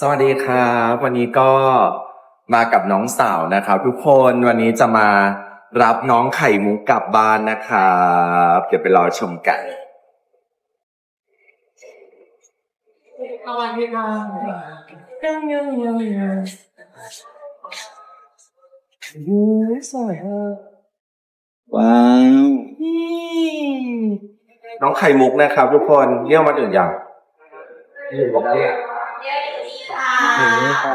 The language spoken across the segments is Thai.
สวัสดีครับวันนี้ก็มากับน้องสาวนะครับ ทุกคนวันนี้จะมารับน้องไข่มุกกลับบ้านนะครับเดี๋ยวไปรอชมกันสวัสดีค่ะยังยังยังยังสวยอะว้าวน้องไข่มุกนะครับ ทุกคนเยี่ยมมาถึงยังเห็นไหมคะ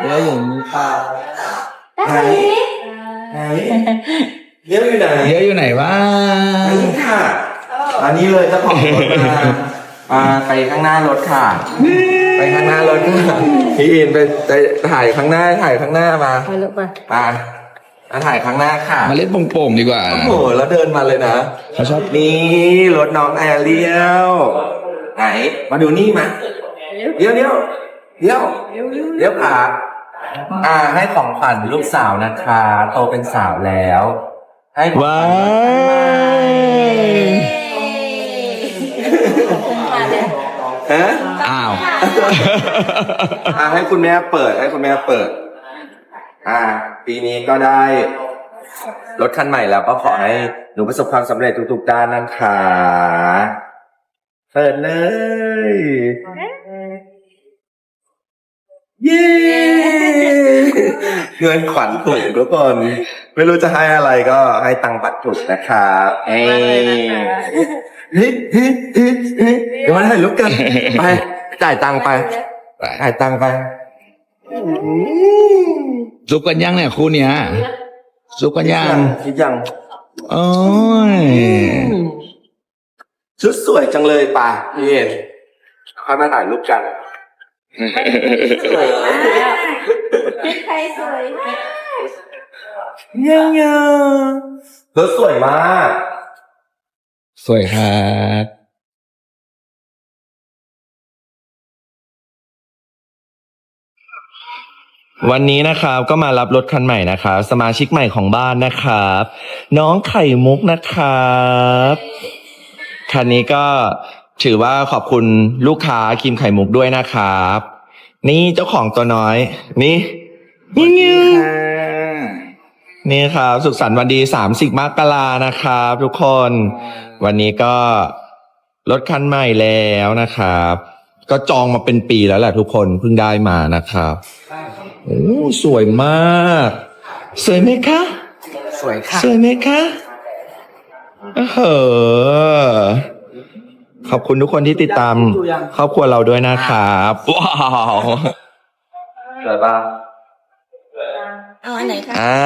เดี๋ยวอย่างนี้ค่ะไหนไหนเยี่ยมอยู่ไหนเยอะอยู่ไหนวะอันนี้ค่ะ อันนี้เลยเจ้าของรถมาอ่าไปข้างหน้ารถค่ะ ไปข้างหน้ารถค่ะพี่อินไปไปถ่ายข้างหน้าถ่ายข้างหน้ามาไปลูกไปมามาถ่ายข้างหน้าค่ะ มาเล่นโป่งๆดีกว่า โอ้โห แล้วเดินมาเลยนะเขาชอบนี่รถน้องแอเรียล ไหน มาดูนี่มาเดี๋ยวเดี๋ยวเดี๋ยวเดี๋ยวขาอ่า ให้ของขวัญลูกสาวนะคะ โตเป็นสาวแล้ว ให้ของขว้าวัญยฮะอ้าวอ่าให้คุณแม่เปิด ให้คุณแม่เปิด อ่า ปีนี้ก็ได้รถคันใหม่แล้วก็ขอให้หนูประสบความสำเร็จทุกๆด้านนะคะ เปิดเลย เย้เงินขวัญถุงทุกคน ไม่รู้จะให้อะไรก็ให้ตังค์ปัดถุกนะครับเอ้ยเฮ้ยเฮ้ยเฮ้ยเฮ้ยเดี๋ยวมาถ่ายรูปกัน ไป จ่ายตังค์ไป จ่ายตังค์ไปซุปกันยังเนี่ยคู่เนี้ยซุปกันยังคิดยังโอ้ย ชุดสวยจังเลยป่ะพี่เอ็นค่อยมาถ่ายรูปกันใครสวยยังยังรถสวยมาก สวยครับวันนี้นะครับก็มารับรถคันใหม่นะครับสมาชิกใหม่ของบ้านนะครับ น้องไข่มุกนะครับ คันนี้ก็ถือว่าขอบคุณลูกค้าครีมไข่มุกด้วยนะครับ นี่เจ้าของตัวน้อย นี่นี่นี่ครับ สุขสันต์วันดีสามสิบมกรานะครับ ทุกคน วันนี้ก็รถคันใหม่แล้วนะครับ ก็จองมาเป็นปีแล้วแหละทุกคนเพิ่งได้มานะครับโอ้สวยมาก สวยไหมคะ สวยค่ะ สวยไหมคะ เออขอบคุณทุกคนที่ติดตามครอบครัวเราด้วยนะครับว้าวสวยปะเอาอันไหนคะอ่า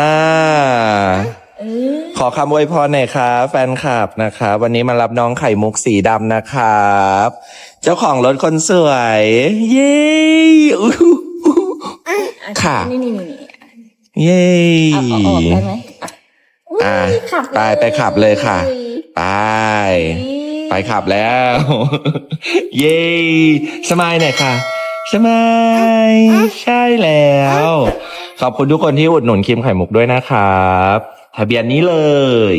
เออขอคำอวยพรหน่อยครับแฟนคลับนะครับวันนี้มารับน้องไข่มุกสีดำนะครับ เจ้าของรถคนสวย เย้อู้หูค่ะนี่นี่นี่นี่เย้เอาเอาออกได้ไหม อะอะอุ๊ยขับไปไปขับเลยค่ะอุ๊ยไปไปขับแล้ว เย้สมายหน่อยค่ะสมายใช่แล้ว ขอบคุณทุกคนที่อุดหนุนครีมไข่มุกด้วยนะครับ ทะเบียนนี้เลย